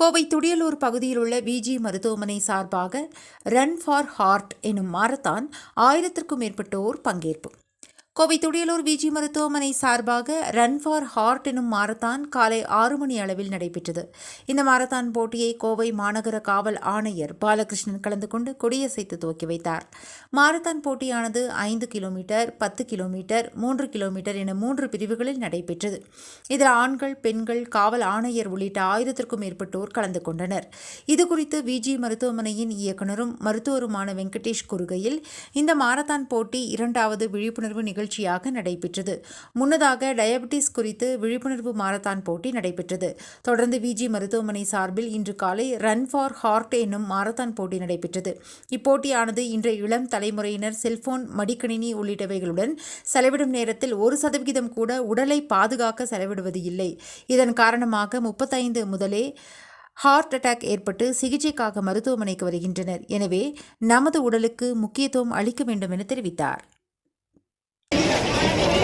கோவை துடியலூர் பகுதியில் உள்ள விஜி மருத்துவமனை சார்பாக ரன் ஃபார் ஹார்ட் எனும் மாரத்தான் ஆயிரத்திற்கும் மேற்பட்டோர் பங்கேற்பு. கோவை துடியலூர் விஜி மருத்துவமனை சார்பாக ரன் ஃபார் ஹார்ட் எனும் மாரத்தான் காலை ஆறு மணி அளவில் நடைபெற்றது. இந்த மாரத்தான் போட்டியை கோவை மாநகர காவல் ஆணையர் பாலகிருஷ்ணன் கலந்து கொண்டு கொடியசைத்து துவக்கி வைத்தார். மாரத்தான் போட்டியானது ஐந்து கிலோமீட்டர் பத்து கிலோமீட்டர் மூன்று கிலோமீட்டர் என மூன்று பிரிவுகளில் நடைபெற்றது. இதில் ஆண்கள் பெண்கள் காவல் ஆணையர் உள்ளிட்ட ஆயிரத்திற்கும் மேற்பட்டோர் கலந்து கொண்டனர். இதுகுறித்து விஜி மருத்துவமனையின் இயக்குனரும் மருத்துவருமான வெங்கடேஷ் கூறுகையில் இந்த மாரத்தான் போட்டி இரண்டாவது விழிப்புணர்வு நிகழ்ச்சியாக நடைபெற்றது. முன்னதாக டயபெட்டிஸ் குறித்து விழிப்புணர்வு மாரத்தான் போட்டி நடைபெற்றது. தொடர்ந்து விஜி மருத்துவமனை சார்பில் இன்று காலை ரன் ஃபார் ஹார்ட் என்னும் மாரத்தான் போட்டி நடைபெற்றது. இப்போட்டியானது இன்றைய இளம் தலைமுறையினர் செல்போன் மடிக்கணினி உள்ளிட்டவைகளுடன் செலவிடும் நேரத்தில் ஒரு சதவிகிதம் கூட உடலை பாதுகாக்க செலவிடுவது இல்லை. இதன் காரணமாக முப்பத்தைந்து முதலே ஹார்ட் அட்டாக் ஏற்பட்டு சிகிச்சைக்காக மருத்துவமனைக்கு வருகின்றனர். எனவே நமது உடலுக்கு முக்கியத்துவம் அளிக்க வேண்டும் என தெரிவித்தார்.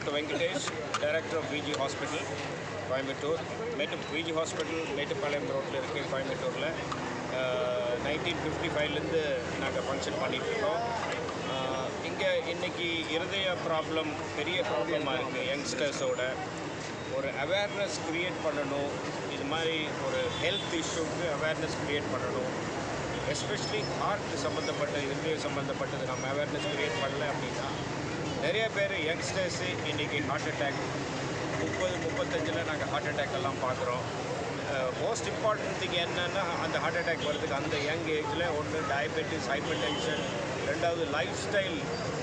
Doctor Venkatesh director of VG hospital Coimbatore mat VG hospital Mettupalayam ரோட்டில் இருக்குது கோயம்புத்தூரில் நைன்டீன் ஃபிஃப்டி ஃபைவ்லேருந்து நாங்கள் ஃபங்க்ஷன் பண்ணிகிட்ருக்கோம் இங்கே இன்றைக்கி இருதய ப்ராப்ளம் பெரிய ப்ராப்ளமாக இருக்குது யங்ஸ்டர்ஸோட ஒரு அவேர்னஸ் க்ரியேட் பண்ணணும். இது மாதிரி ஒரு ஹெல்த் இஷ்யூக்கு அவேர்னஸ் க்ரியேட் பண்ணணும். எஸ்பெஷலி ஹார்ட் சம்மந்தப்பட்ட இருதய சம்மந்தப்பட்டது நம்ம அவேர்னஸ் க்ரியேட் பண்ணல அப்படின்னா நிறைய பேர் யங்ஸ்டர்ஸு இன்றைக்கி ஹார்ட் அட்டாக் முப்பது முப்பத்தஞ்சில் நாங்கள் ஹார்ட் அட்டாக் எல்லாம் பார்க்குறோம். மோஸ்ட் இம்பார்ட்டன்ட் திங் என்னென்னா அந்த ஹார்ட் அட்டாக் வர்றதுக்கு அந்த யங் ஏஜில் ஒன்று டயபெட்டிஸ் ஹைப்பர் டென்ஷன் ரெண்டாவது லைஃப் ஸ்டைல்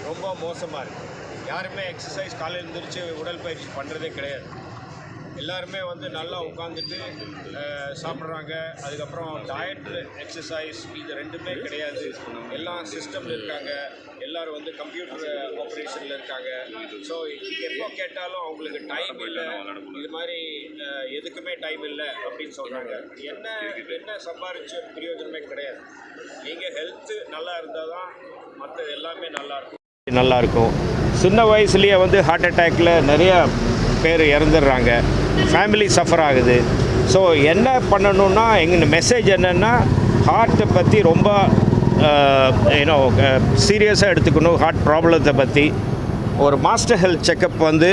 ரொம்ப மோசமாக இருக்குது யாருமே எக்ஸசைஸ் காலையில் எழுந்திரிச்சு உடற்பயிற்சி பண்ணுறதே கிடையாது. எல்லாருமே வந்து நல்லா உட்காந்துட்டு சாப்பிட்றாங்க. அதுக்கப்புறம் டயட் எக்ஸசைஸ் இது ரெண்டுமே கிடையாது. எல்லாம் சிஸ்டமில் இருக்காங்க. எல்லோரும் வந்து கம்ப்யூட்டர் ஆப்ரேஷனில் இருக்காங்க. ஸோ எப்போ கேட்டாலும் அவங்களுக்கு டைம் இல்லை. இது மாதிரி எதுக்குமே டைம் இல்லை அப்படின்னு சொல்கிறாங்க என்ன என்ன சம்பாரிச்சு பிரயோஜனமே கிடையாது. நீங்கள் ஹெல்த்து நல்லா இருந்தால் தான் மற்றது எல்லாமே நல்லா இருக்கும். நல்லா இருக்கும். சின்ன வயசுலேயே வந்து ஹார்ட் அட்டாக்ல நிறைய பேர் இறந்துடுறாங்க. ஃபேமிலி சஃபர் ஆகுது. ஸோ என்ன பண்ணணும்னா எங்கள் மெசேஜ் என்னென்னா ஹார்ட்டை பற்றி ரொம்ப ஏன்னோ சீரியஸாக எடுத்துக்கணும் ஹார்ட் ப்ராப்ளத்தை பற்றி ஒரு மாஸ்டர் ஹெல்த் செக்கப் வந்து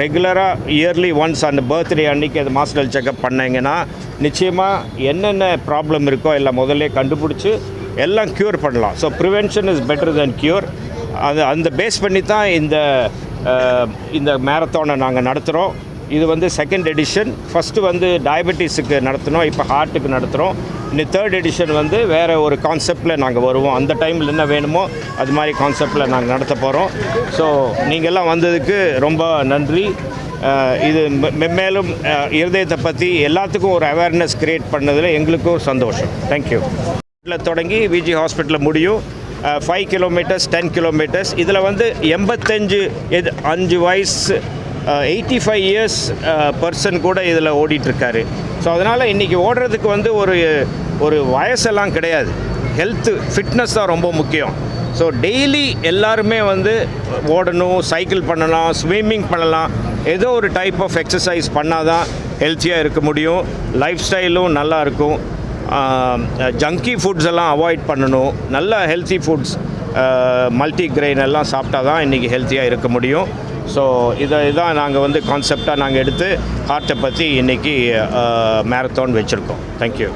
ரெகுலராக இயர்லி ஒன்ஸ் அந்த பர்த்டே அன்றைக்கி அது மாஸ்டர் ஹெல்த் செக்கப் பண்ணிங்கன்னா நிச்சயமாக என்னென்ன ப்ராப்ளம் இருக்கோ எல்லாம் முதல்ல கண்டுபிடிச்சி எல்லாம் க்யூர் பண்ணலாம். So prevention is better than cure அது அந்த பேஸ் பண்ணி தான் இந்த இந்த மேரத்தானை நாங்கள் நடத்துகிறோம் இது வந்து செகண்ட் எடிஷன் ஃபஸ்ட்டு வந்து டயபெட்டிஸுக்கு நடத்தினோம். இப்போ ஹார்ட்டுக்கு நடத்துகிறோம் இன்னும் தேர்ட் எடிஷன் வந்து வேறு ஒரு கான்செப்டில் நாங்கள் வருவோம். அந்த டைமில் என்ன வேணுமோ அது மாதிரி கான்செப்டில் நாங்கள் நடத்த போகிறோம் ஸோ நீங்கள்லாம் வந்ததுக்கு ரொம்ப நன்றி. இது மெ- மென்மேலும் இருதயத்தை பற்றி எல்லாத்துக்கும் ஒரு அவேர்னஸ் க்ரியேட் பண்ணதில் எங்களுக்கும் சந்தோஷம். தேங்க்யூ ஹாஸ்பிட்டலில் தொடங்கி விஜி ஹாஸ்பிட்டலில் முடியும். ஃபைவ் கிலோமீட்டர்ஸ் டென் கிலோமீட்டர்ஸ் இதில் வந்து எண்பத்தஞ்சு எது அஞ்சு வயசு எயிட்டி ஃபைவ் இயர்ஸ் பர்சன் கூட இதில் ஓடிட்டுருக்காரு. ஸோ அதனால் இன்றைக்கி ஓடுறதுக்கு வந்து ஒரு ஒரு வயசெல்லாம் கிடையாது. ஹெல்த்து ஃபிட்னஸ் தான் ரொம்ப முக்கியம். ஸோ டெய்லி எல்லாருமே வந்து ஓடணும் சைக்கிள் பண்ணலாம் ஸ்விம்மிங் பண்ணலாம். ஏதோ ஒரு டைப் ஆஃப் எக்ஸசைஸ் பண்ணால் தான் ஹெல்த்தியாக இருக்க முடியும். லைஃப் ஸ்டைலும் நல்லா இருக்கும். ஜங்கி ஃபுட்ஸ் எல்லாம் அவாய்ட் பண்ணணும். நல்ல ஹெல்த்தி ஃபுட்ஸ் மல்டி கிரெயின் எல்லாம் சாப்பிட்டா தான் இன்றைக்கி ஹெல்த்தியாக இருக்க முடியும். ஸோ இதை இதான் நாங்கள் வந்து கான்செப்டாக நாங்கள் எடுத்து ஹார்ட்டை பற்றி இன்றைக்கி மேரத்தான் வச்சுருக்கோம். தேங்க்யூ